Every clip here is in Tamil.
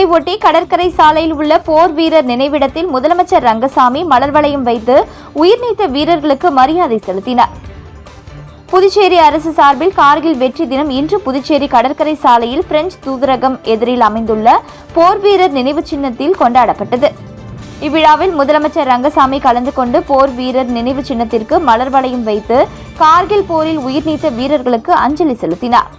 தினத்தை ஒட்டி கடற்கரை சாலையில் உள்ள போர் வீரர் நினைவிடத்தில் முதலமைச்சர் ரங்கசாமி மலர் வளையம் வைத்து உயிர்நீத்த வீரர்களுக்கு மரியாதை செலுத்தினார். புதுச்சேரி அரசு சார்பில் கார்கில் வெற்றி தினம் இன்று புதுச்சேரி கடற்கரை சாலையில் பிரெஞ்சு தூதரகம் எதிரில் அமைந்துள்ள போர் வீரர் நினைவு சின்னத்தில் கொண்டாடப்பட்டது. இவ்விழாவில் முதலமைச்சர் ரங்கசாமி கலந்து கொண்டு போர் வீரர் நினைவு சின்னத்திற்கு மலர் வளையம் வைத்து கார்கில் போரில் உயிர் நீத்த வீரர்களுக்கு அஞ்சலி செலுத்தினார்.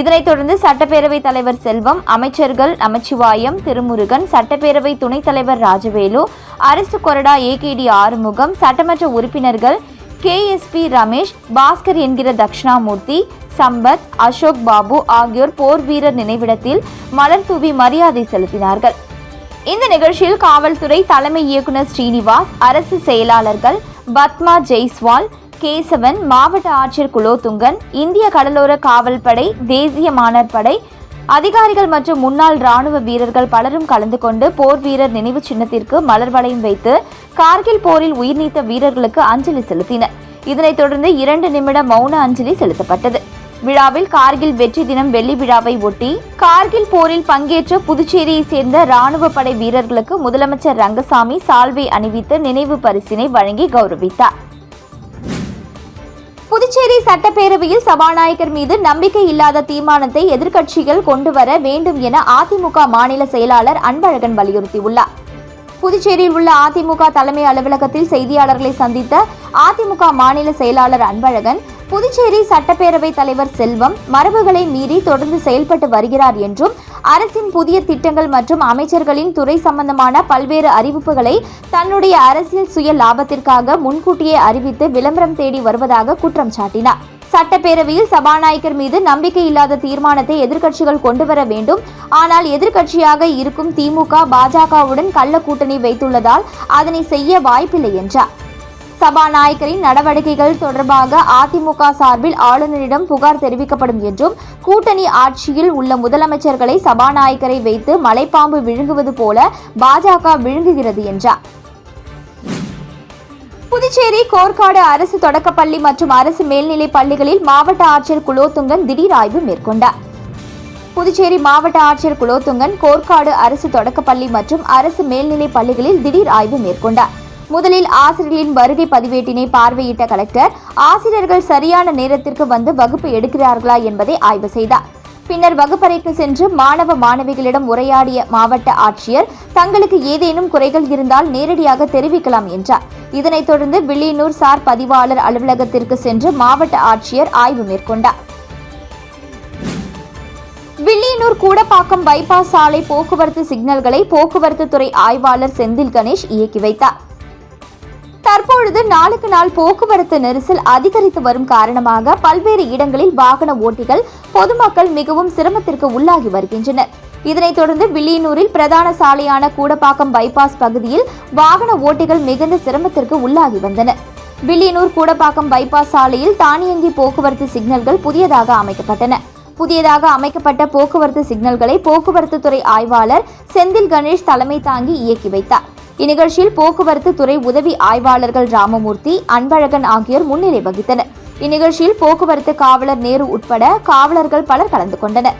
இதனைத் தொடர்ந்து சட்டப்பேரவைத் தலைவர் செல்வம் அமைச்சர்கள் நமச்சிவாயம் திருமுருகன் சட்டப்பேரவை துணைத் தலைவர் ராஜவேலு அரசு கொறடா ஏகேடி ஆறுமுகம் சட்டமன்ற உறுப்பினர்கள் கேஎஸ்பி ரமேஷ் பாஸ்கர் என்கிற தட்சிணாமூர்த்தி சம்பத் அசோக் பாபு ஆகியோர் போர் வீரர் நினைவிடத்தில் மலர் தூவி மரியாதை செலுத்தினார்கள். இந்த நிகழ்ச்சியில் காவல்துறை தலைமை இயக்குனர் ஸ்ரீனிவாஸ் அரசு செயலாளர்கள் பத்மா ஜெய்ஸ்வால் கேசவன் மாவட்ட ஆட்சியர் குலோத்துங்கன் இந்திய கடலோர காவல்படை தேசிய மாணர் படை அதிகாரிகள் மற்றும் முன்னாள் ராணுவ வீரர்கள் பலரும் கலந்து கொண்டு போர் வீரர் நினைவு சின்னத்திற்கு மலர் வளையம் வைத்து கார்கில் போரில் உயிர் நீத்த வீரர்களுக்கு அஞ்சலி செலுத்தினர். இதனைத் தொடர்ந்து இரண்டு நிமிட மௌன அஞ்சலி செலுத்தப்பட்டது. விழாவில் கார்கில் வெற்றி தினம் வெள்ளி விழாவை ஒட்டி கார்கில் போரில் பங்கேற்ற புதுச்சேரியை சேர்ந்த ராணுவ படை வீரர்களுக்கு முதலமைச்சர் ரங்கசாமி சால்வை அணிவித்து நினைவு பரிசினை வழங்கி கௌரவித்தார். புதுச்சேரி சட்டப்பேரவையில் சபாநாயகர் மீது நம்பிக்கை இல்லாத தீர்மானத்தை எதிர்க்கட்சிகள் கொண்டு வர வேண்டும் என அதிமுக மாநில செயலாளர் அன்பழகன் வலியுறுத்தியுள்ளார். புதுச்சேரியில் உள்ள அதிமுக தலைமை அலுவலகத்தில் செய்தியாளர்களை சந்தித்த அதிமுக மாநில செயலாளர் அன்பழகன் புதுச்சேரி சட்டப்பேரவை தலைவர் செல்வம் மரபுகளை மீறி தொடர்ந்து செயல்பட்டு வருகிறார் என்றும் அரசின் புதிய திட்டங்கள் மற்றும் அமைச்சர்களின் துறை சம்பந்தமான பல்வேறு அறிவிப்புகளை தன்னுடைய அரசியல் சுய லாபத்திற்காக முன்கூட்டியே அறிவித்து விளம்பரம் தேடி வருவதாக குற்றம் சாட்டினார். சட்டப்பேரவையில் சபாநாயகர் மீது நம்பிக்கை இல்லாத தீர்மானத்தை எதிர்க்கட்சிகள் கொண்டு வர வேண்டும். ஆனால் எதிர்க்கட்சியாக இருக்கும் திமுக பாஜகவுடன் கள்ள கூட்டணி வைத்துள்ளதால் அதனை செய்ய வாய்ப்பில்லை என்றார். சபாநாயகரின் நடவடிக்கைகள் தொடர்பாக அதிமுக சார்பில் ஆளுநரிடம் புகார் தெரிவிக்கப்படும் என்றும் கூட்டணி ஆட்சியில் உள்ள முதலமைச்சர்களை சபாநாயகரை வைத்து மலைப்பாம்பு விழுங்குவது போல பாஜக விழுங்குகிறது என்றார். புதுச்சேரி கோர்க்காடு அரசு தொடக்கப்பள்ளி மற்றும் அரசு மேல்நிலைப் பள்ளிகளில் மாவட்ட ஆட்சியர் குலோத்துங்கன் திடீர் ஆய்வு மேற்கொண்டார். புதுச்சேரி மாவட்ட ஆட்சியர் குலோத்துங்கன் கோர்க்காடு அரசு தொடக்கப்பள்ளி மற்றும் அரசு மேல்நிலைப் பள்ளிகளில் திடீர் ஆய்வு மேற்கொண்டார். முதலில் ஆசிரியர்களின் வருகை பதிவேட்டினை பார்வையிட்ட கலெக்டர் ஆசிரியர்கள் சரியான நேரத்திற்கு வந்து வகுப்பு எடுக்கிறார்களா என்பதை ஆய்வு செய்தார். பின்னர் வகுப்பறைக்கு சென்று மாணவ மாணவிகளிடம் உரையாடிய மாவட்ட ஆட்சியர் தங்களுக்கு ஏதேனும் குறைகள் இருந்தால் நேரடியாக தெரிவிக்கலாம் என்றார். இதனைத் தொடர்ந்து வில்லியனூர் சார் பதிவாளர் அலுவலகத்திற்கு சென்று மாவட்ட ஆட்சியர் ஆய்வு மேற்கொண்டார். வில்லியனூர் கூடப்பாக்கம் பைபாஸ் சாலை போக்குவரத்து சிக்னல்களை போக்குவரத்து துறை ஆய்வாளர் செந்தில் கணேஷ் இயக்கி வைத்தார். தற்பொழுது நாளுக்கு நாள் போக்குவரத்து நெரிசல் அதிகரித்து வரும் காரணமாக பல்வேறு இடங்களில் வாகன ஓட்டிகள் பொதுமக்கள் மிகவும் சிரமத்திற்கு உள்ளாகி வருகின்றனர். இதனைத் தொடர்ந்து வில்லியனூரில் பிரதான சாலையான கூடப்பாக்கம் பைபாஸ் பகுதியில் வாகன ஓட்டிகள் மிகுந்த சிரமத்திற்கு உள்ளாகி வந்தனர் வில்லியனூர் கூடப்பாக்கம் பைபாஸ் சாலையில் தானியங்கி போக்குவரத்து சிக்னல்கள் புதியதாக அமைக்கப்பட்டன. புதியதாக அமைக்கப்பட்ட போக்குவரத்து சிக்னல்களை போக்குவரத்து துறை ஆய்வாளர் செந்தில் கணேஷ் தலைமை தாங்கி இயக்கி வைத்தார். இந்நிகழ்ச்சியில் போக்குவரத்து துறை உதவி ஆய்வாளர்கள் ராமமூர்த்தி அன்பழகன் ஆகியோர் முன்னிலை வகித்தனர். இந்நிகழ்ச்சியில் போக்குவரத்து காவலர் நேரு உட்பட காவலர்கள் பலர் கலந்து கொண்டனர்.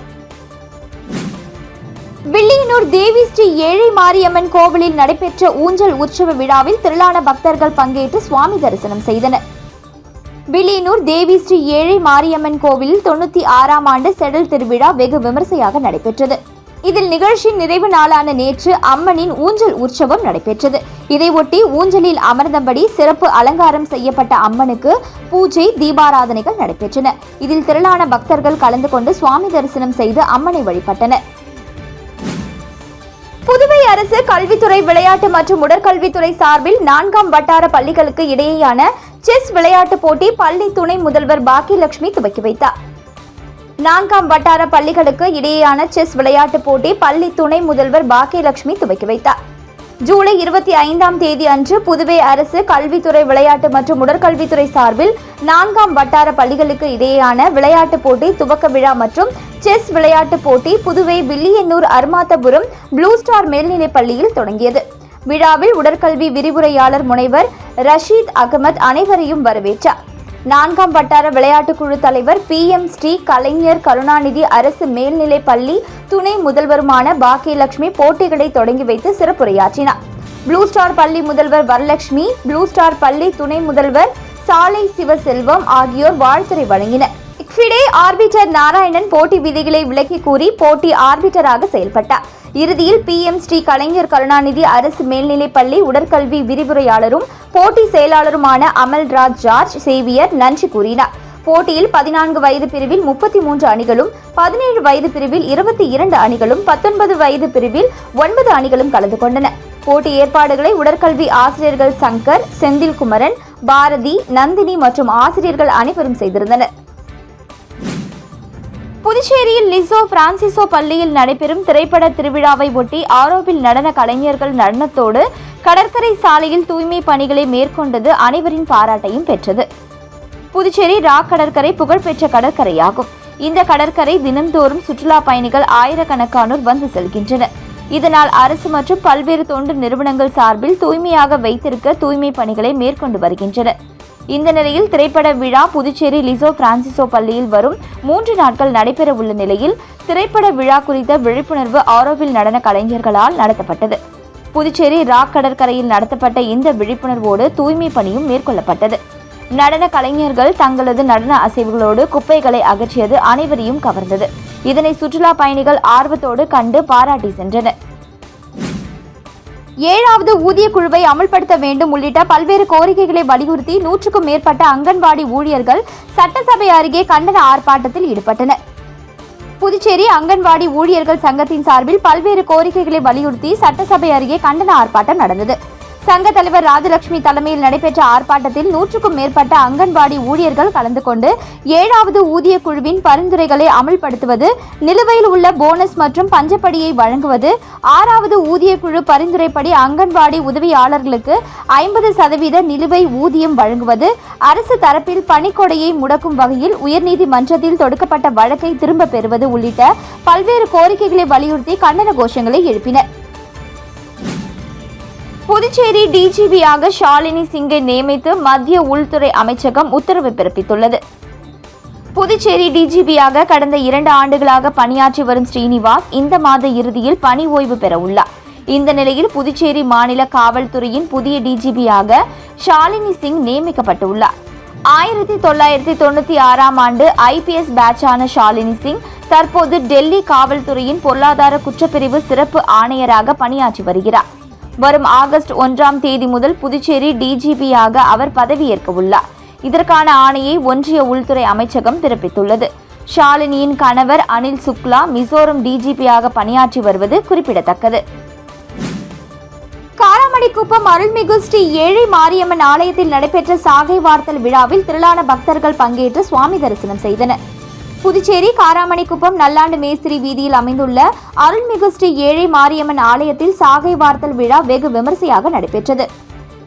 வில்லியனூர் தேவி ஸ்ரீ ஏழை மாரியம்மன் கோவிலில் நடைபெற்ற ஊஞ்சல் உற்சவ விழாவில் திரளான பக்தர்கள் பங்கேற்று சுவாமி தரிசனம் செய்தனர். வில்லியனூர் தேவி ஸ்ரீ ஏழை மாரியம்மன் கோவிலில் தொண்ணூத்தி ஆறாம் ஆண்டு செடல் திருவிழா வெகு விமர்சையாக நடைபெற்றது. இதில் நிகழ்ச்சியின் நிறைவு நாளான நேற்று அம்மனின் ஊஞ்சல் உற்சவம் நடைபெற்றது. இதையொட்டி ஊஞ்சலில் அமர்ந்தபடி சிறப்பு அலங்காரம் செய்யப்பட்ட அம்மனுக்கு பூஜை தீபாராதனைகள் நடைபெற்றன. இதில் திரளான பக்தர்கள் கலந்து கொண்டு சுவாமி தரிசனம் செய்து அம்மனை வழிபட்டனர். புதுவை அரசு கல்வித்துறை விளையாட்டு மற்றும் உடற்கல்வித்துறை சார்பில் நான்காம் வட்டார பள்ளிகளுக்கு இடையேயான செஸ் விளையாட்டுப் போட்டி பள்ளி துணை முதல்வர் பாக்கியலட்சுமி துவக்கி வைத்தார். நான்காம் வட்டார பள்ளிகளுக்கு இடையேயான செஸ் விளையாட்டுப் போட்டி பள்ளி துணை முதல்வர் பாக்கியலட்சுமி துவக்கி வைத்தார். ஜூலை இருபத்தி ஐந்தாம் தேதி அன்று புதுவை அரசு கல்வித்துறை விளையாட்டு மற்றும் உடற்கல்வித்துறை சார்பில் நான்காம் வட்டார பள்ளிகளுக்கு இடையேயான விளையாட்டுப் போட்டி துவக்க விழா மற்றும் செஸ் விளையாட்டுப் போட்டி புதுவை வில்லியனூர் அர்மாத்தபுரம் ப்ளூ ஸ்டார் மேல்நிலைப் பள்ளியில் தொடங்கியது. விழாவில் உடற்கல்வி விரிவுரையாளர் முனைவர் ரஷீத் அகமத் அனைவரையும் வரவேற்றார். நான்காம் வட்டார விளையாட்டுக் குழு தலைவர் பி. எம். ஸ்ரீ கலைஞர் கருணாநிதி அரசு மேல்நிலை பள்ளி துணை முதல்வருமான பாக்கியலட்சுமி போட்டிகளை தொடங்கி வைத்து சிறப்புரையாற்றினார். ப்ளூ ஸ்டார் பள்ளி முதல்வர் வரலட்சுமி ப்ளூ ஸ்டார் பள்ளி துணை முதல்வர் சாலை சிவசெல்வம் ஆகியோர் வாழ்த்துரை வழங்கினர். ஃபிடே ஆர்பிட்டர் நாராயணன் போட்டி விதிகளை விளக்கி கூறி போட்டி ஆர்பிட்டராக செயல்பட்டார். இறுதியில் பி. எம். ஸ்ரீ கலைஞர் கருணாநிதி அரசு மேல்நிலைப்பள்ளி உடற்கல்வி விரிவுரையாளரும் போட்டி செயலாளருமான அமல்ராஜ் ஜார்ஜ் சேவியர் நன்றி கூறினார். போட்டியில் பதினான்கு வயது பிரிவில் முப்பத்தி மூன்று அணிகளும் பதினேழு வயது பிரிவில் இருபத்தி இரண்டு அணிகளும் பத்தொன்பது வயது பிரிவில் ஒன்பது அணிகளும் கலந்து கொண்டன. போட்டி ஏற்பாடுகளை உடற்கல்வி ஆசிரியர்கள் சங்கர் செந்தில்குமரன் பாரதி நந்தினி மற்றும் ஆசிரியர்கள் அனைவரும் செய்திருந்தனர். புதுச்சேரியில் லிசோ பிரான்சிசோ பள்ளியில் நடைபெறும் திரைப்பட திருவிழாவை ஒட்டி ஆரோவில் நடன கலைஞர்கள் நடனத்தோடு கடற்கரை சாலையில் தூய்மை பணிகளை மேற்கொண்டது அனைவரின் பாராட்டையும் பெற்றது. புதுச்சேரி ராக் கடற்கரை புகழ்பெற்ற கடற்கரையாகும். இந்த கடற்கரை தினந்தோறும் சுற்றுலா பயணிகள் ஆயிரக்கணக்கானோர் வந்து செல்கின்றனர். இதனால் அரசு மற்றும் பல்வேறு தொண்டு நிறுவனங்கள் சார்பில் தூய்மையாக வைத்திருக்க தூய்மை பணிகளை மேற்கொண்டு வருகின்றனர். இந்த நிலையில் திரைப்பட விழா புதுச்சேரி லிசோ பிரான்சிசோ பள்ளியில் வரும் மூன்று நாட்கள் நடைபெற உள்ள நிலையில் திரைப்பட விழா குறித்த விழிப்புணர்வு ஆரோவில் நடன கலைஞர்களால் நடத்தப்பட்டது. புதுச்சேரி ராக் கடற்கரையில் நடத்தப்பட்ட இந்த விழிப்புணர்வோடு தூய்மை பணியும் மேற்கொள்ளப்பட்டது. நடன கலைஞர்கள் தங்களது நடன அசைவுகளோடு குப்பைகளை அகற்றியது அனைவரையும் கவர்ந்தது. இதனை சுற்றுலா பயணிகள் ஆர்வத்தோடு கண்டு பாராட்டி சென்றனர். ஏழாவது ஊதிய குழுவை அமல்படுத்த வேண்டும் உள்ளிட்ட பல்வேறு கோரிக்கைகளை வலியுறுத்தி நூற்றுக்கும் மேற்பட்ட அங்கன்வாடி ஊழியர்கள் சட்டசபை அருகே கண்டன ஆர்ப்பாட்டத்தில் ஈடுபட்டனர். புதுச்சேரி அங்கன்வாடி ஊழியர்கள் சங்கத்தின் சார்பில் பல்வேறு கோரிக்கைகளை வலியுறுத்தி சட்டசபை அருகே கண்டன ஆர்ப்பாட்டம் நடந்தது. சங்க தலைவர் ராஜலட்சுமி தலைமையில் நடைபெற்ற ஆர்ப்பாட்டத்தில் நூற்றுக்கும் மேற்பட்ட அங்கன்வாடி ஊழியர்கள் கலந்து கொண்டு ஏழாவது ஊதிய குழுவின் பரிந்துரைகளை அமல்படுத்துவது நிலுவையில் உள்ள போனஸ் மற்றும் பஞ்சப்படியை வழங்குவது ஆறாவது ஊதிய குழு பரிந்துரைப்படி அங்கன்வாடி உதவியாளர்களுக்கு ஐம்பது சதவீத நிலுவை ஊதியம் வழங்குவது அரசு தரப்பில் பணிக்கொடையை முடக்கும் வகையில் உயர்நீதிமன்றத்தில் தொடுக்கப்பட்ட வழக்கை திரும்பப் பெறுவது உள்ளிட்ட பல்வேறு கோரிக்கைகளை வலியுறுத்தி கண்டன கோஷங்களை எழுப்பினர். புதுச்சேரி டிஜிபியாக ஷாலினி சிங்கை நியமித்து மத்திய உள்துறை அமைச்சகம் உத்தரவு பிறப்பித்துள்ளது. புதுச்சேரி டிஜிபியாக கடந்த இரண்டு ஆண்டுகளாக பணியாற்றி வரும் ஸ்ரீனிவாஸ் இந்த மாத இறுதியில் பணி ஓய்வு பெற உள்ளார். இந்த நிலையில் புதுச்சேரி மாநில காவல்துறையின் புதிய டிஜிபியாக ஷாலினி சிங் நியமிக்கப்பட்டுள்ளார். ஆயிரத்தி தொள்ளாயிரத்தி தொண்ணூத்தி ஆறாம் ஆண்டு ஐபிஎஸ் பேட்சான ஷாலினி சிங் தற்போது டெல்லி காவல்துறையின் பொருளாதார குற்றப்பிரிவு சிறப்பு ஆணையராக பணியாற்றி வருகிறார். வரும் ஆகஸ்ட் ஒன்றாம் தேதி முதல் புதுச்சேரி டிஜிபியாக அவர் பதவியேற்க உள்ளார் இதற்கான ஆணையை ஒன்றிய உள்துறை அமைச்சகம் பிறப்பித்துள்ளது. ஷாலினியின் கணவர் அனில் சுக்லா மிசோரம் டிஜிபியாக பணியாற்றி வருவது குறிப்பிடத்தக்கது. காராமணிக்குப்பம் அருள்மிகு ஸ்ரீ ஏழை மாரியம்மன் ஆலயத்தில் நடைபெற்ற சாகை வார்த்தல் விழாவில் திரளான பக்தர்கள் பங்கேற்று சுவாமி தரிசனம் செய்தனர். புதுச்சேரி காராமணிக்குப்பம் நல்லாண்டு மேஸ்திரி வீதியில் அமைந்துள்ள அருள்மிகு ஸ்ரீ ஏழை மாரியம்மன் ஆலயத்தில் சாகை வார்த்தல் விழா வெகு விமரிசையாக நடைபெற்றது.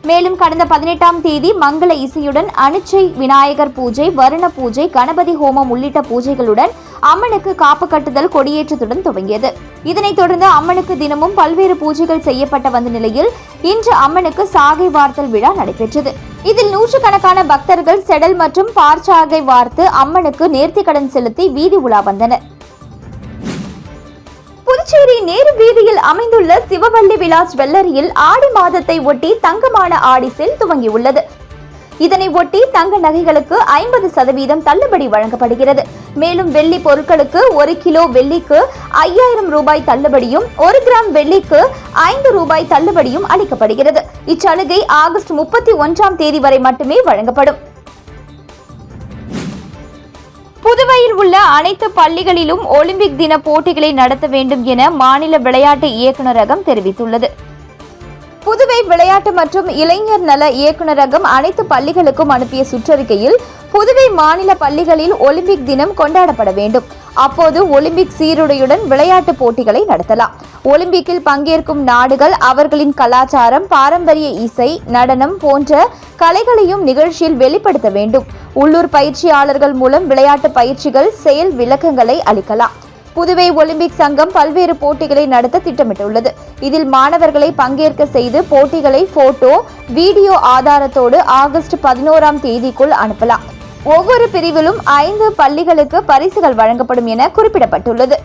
மேலும் கடந்த பதினெட்டாம் தேதி மங்கள இசையுடன் அனுச்சை விநாயகர் பூஜை வருண பூஜை கணபதி ஹோமம் உள்ளிட்ட பூஜைகளுடன் அம்மனுக்கு காப்பு கட்டுதல் கொடியேற்றத்துடன் துவங்கியது. இதனைத் தொடர்ந்து அம்மனுக்கு தினமும் பல்வேறு பூஜைகள் செய்யப்பட்ட வந்த நிலையில் இன்று அம்மனுக்கு சாகை வார்த்தல் விழா நடைபெற்றது. இதில் நூற்றுக்கணக்கான பக்தர்கள் செடல் மற்றும் பார்ச்சாகை வார்த்து அம்மனுக்கு நேர்த்திக்கடன் செலுத்தி வீதி உலா வந்தனர். புதுச்சேரி நேரு வீதியில் அமைந்துள்ள சிவவள்ளி விலாஸ் ஜுவல்லரியில் ஆடி மாதத்தை ஒட்டி தங்கமான ஆடி சேல் துவங்கியுள்ளது. இதனை ஒட்டி தங்க நகைகளுக்கு ஐம்பது சதவீதம் தள்ளுபடி வழங்கப்படுகிறது. மேலும் வெள்ளி பொருட்களுக்கு ஒரு கிலோ வெள்ளிக்கு ஐயாயிரம் ரூபாய் தள்ளுபடியும் ஒரு கிராம் வெள்ளிக்கு ஐந்து ரூபாய் தள்ளுபடியும் அளிக்கப்படுகிறது. இச்சலுகை ஆகஸ்ட் முப்பத்தி ஒன்றாம் தேதி வரை மட்டுமே வழங்கப்படும். புதுவையில் உள்ள அனைத்து பள்ளிகளிலும் ஒலிம்பிக் தின போட்டிகளை நடத்த வேண்டும் என மாநில விளையாட்டு இயக்குநரகம் தெரிவித்துள்ளது. புதுவை விளையாட்டு மற்றும் இளைஞர் நல இயக்குநரகம் அனைத்து பள்ளிகளுக்கும் அனுப்பிய சுற்றறிக்கையில் புதுவை மாநில பள்ளிகளில் ஒலிம்பிக் தினம் கொண்டாடப்பட வேண்டும். அப்போது ஒலிம்பிக் சீருடையுடன் விளையாட்டு போட்டிகளை நடத்தலாம். ஒலிம்பிக்கில் பங்கேற்கும் நாடுகள் அவர்களின் கலாச்சாரம் பாரம்பரிய இசை நடனம் போன்ற கலைகளையும் நிகழ்ச்சியில் வெளிப்படுத்த வேண்டும். உள்ளூர் பயிற்சியாளர்கள் மூலம் விளையாட்டு பயிற்சிகள் செயல் விளக்கங்களை அளிக்கலாம். புதுவை ஒலிம்பிக் சங்கம் பல்வேறு போட்டிகளை நடத்த திட்டமிட்டுள்ளது. இதில் மாணவர்களை பங்கேற்க செய்து போட்டிகளை போட்டோ வீடியோ ஆதாரத்தோடு ஆகஸ்ட் பதினோராம் தேதிக்குள் அனுப்பலாம். ஒவ்வொரு பிரிவிலும் ஐந்து பள்ளிகளுக்கு பரிசுகள் வழங்கப்படும் என குறிப்பிடப்பட்டுள்ளது.